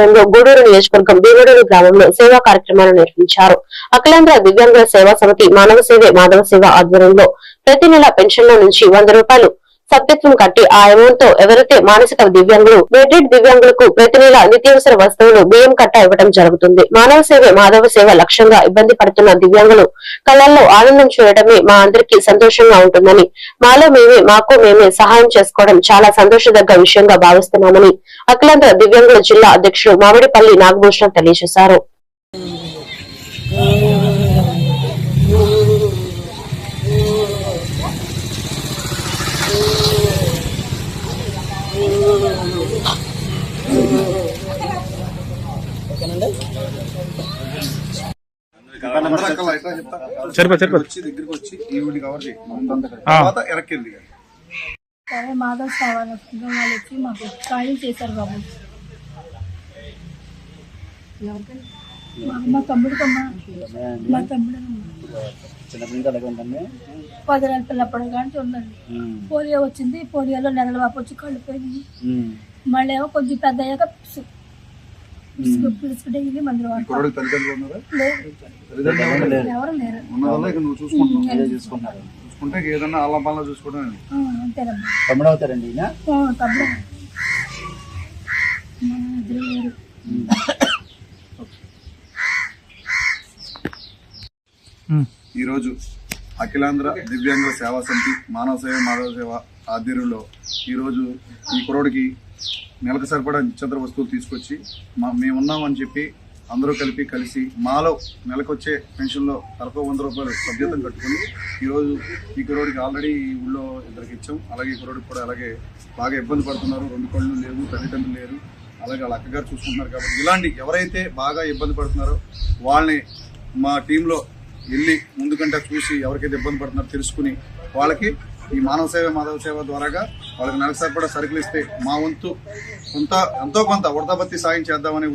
ఆధ్వర్యంలో గూడూరు నియోజకవర్గం భీమడూరు గ్రామంలో సేవా కార్యక్రమాలు నిర్వహించారు. అఖిలాంధ్ర దివ్యాంగుల సేవా సమితి మానవ సేవే మాధవ సేవ ఆధ్వర్యంలో ప్రతి నెల పెన్షన్ల నుంచి వంద రూపాయలు సభ్యత్వం కట్టి ఆ అమౌంట్తో ఎవరైతే మానసిక దివ్యాంగులు బెడ్డెడ్ దివ్యాంగులకు ప్రతి నెల నిత్యావసర వస్తువులు బియ్యం కట్ట ఇవ్వడం జరుగుతుంది. మానవ సేవే మాధవ సేవ లక్ష్యంగా ఇబ్బంది పడుతున్న దివ్యాంగులు కళల్లో ఆనందం చూడటమే మా అందరికీ సంతోషంగా ఉంటుందని మాలో మేమే మాకు మేమే సహాయం చేసుకోవడం చాలా సంతోషదగ్గ విషయంగా భావిస్తున్నామని అఖిలాంధ్ర దివ్యాంగుల జిల్లా అధ్యక్షుడు మామిడిపల్లి నాగభూషణ తెలియజేశారు. వచ్చి దగ్గరికి వచ్చి కవర్ తర్వాత వెళ్ళి సరే మాధవ్ సవాల్ వస్తుంది వాళ్ళు వచ్చి మాకు ఖాళీ చేశారు బాబు. మా- మా తమ్ముడు కమ్మా. మా తమ్ముడు పది నెలల పిల్లప్పుడు కానీ ఉందండి పోలియో వచ్చింది పోలియోలో నెలల వాపు వచ్చి కళ్ళు పోయింది మళ్ళీ ఏమో కొంచెం పెద్ద అయ్యాక మందులు ఎవరు లేరు. చూసుకుంటే ఏదన్నా అల్లం చూసుకోవడం తమ్ముడు అవుతారండి తమ్ముడు. ఈరోజు అఖిలాంధ్ర దివ్యాంగ సేవా సమితి మానవ సేవ మాధవ సేవ ఆధ్వర్యంలో ఈరోజు ఈ కుర్రోడికి నెలకు సరిపడా నిత్యంతర వస్తువులు తీసుకొచ్చి మా మేమున్నామని చెప్పి అందరూ కలిపి కలిసి మాలో నెలకొచ్చే పెన్షన్లో తలకో వంద రూపాయలు సభ్యతం కట్టుకుని ఈరోజు ఈ కుర్రోడికి ఆల్రెడీ ఈ ఊళ్ళో ఇద్దరికి ఇచ్చాం. అలాగే ఈ కుర్రోడికి కూడా అలాగే బాగా ఇబ్బంది పడుతున్నారు. రెండు కళ్ళు లేవు తల్లిదండ్రులు లేరు. అలాగే వాళ్ళ అక్కగారు చూసుకుంటున్నారు కాబట్టి ఇలాంటి ఎవరైతే బాగా ఇబ్బంది పడుతున్నారో వాళ్ళని మా టీంలో వెళ్ళి ముందుకంటే చూసి ఎవరికైతే ఇబ్బంది పడుతున్నారో తెలుసుకుని వాళ్ళకి ఈ మానవ సేవ మాధవ సేవ ద్వారాగా వాళ్ళకి నెలసరిపడా సరుకులు ఇస్తే మా వంతు కొంత ఎంతో కొంత ఉడతాబత్తి సాయం చేద్దామనే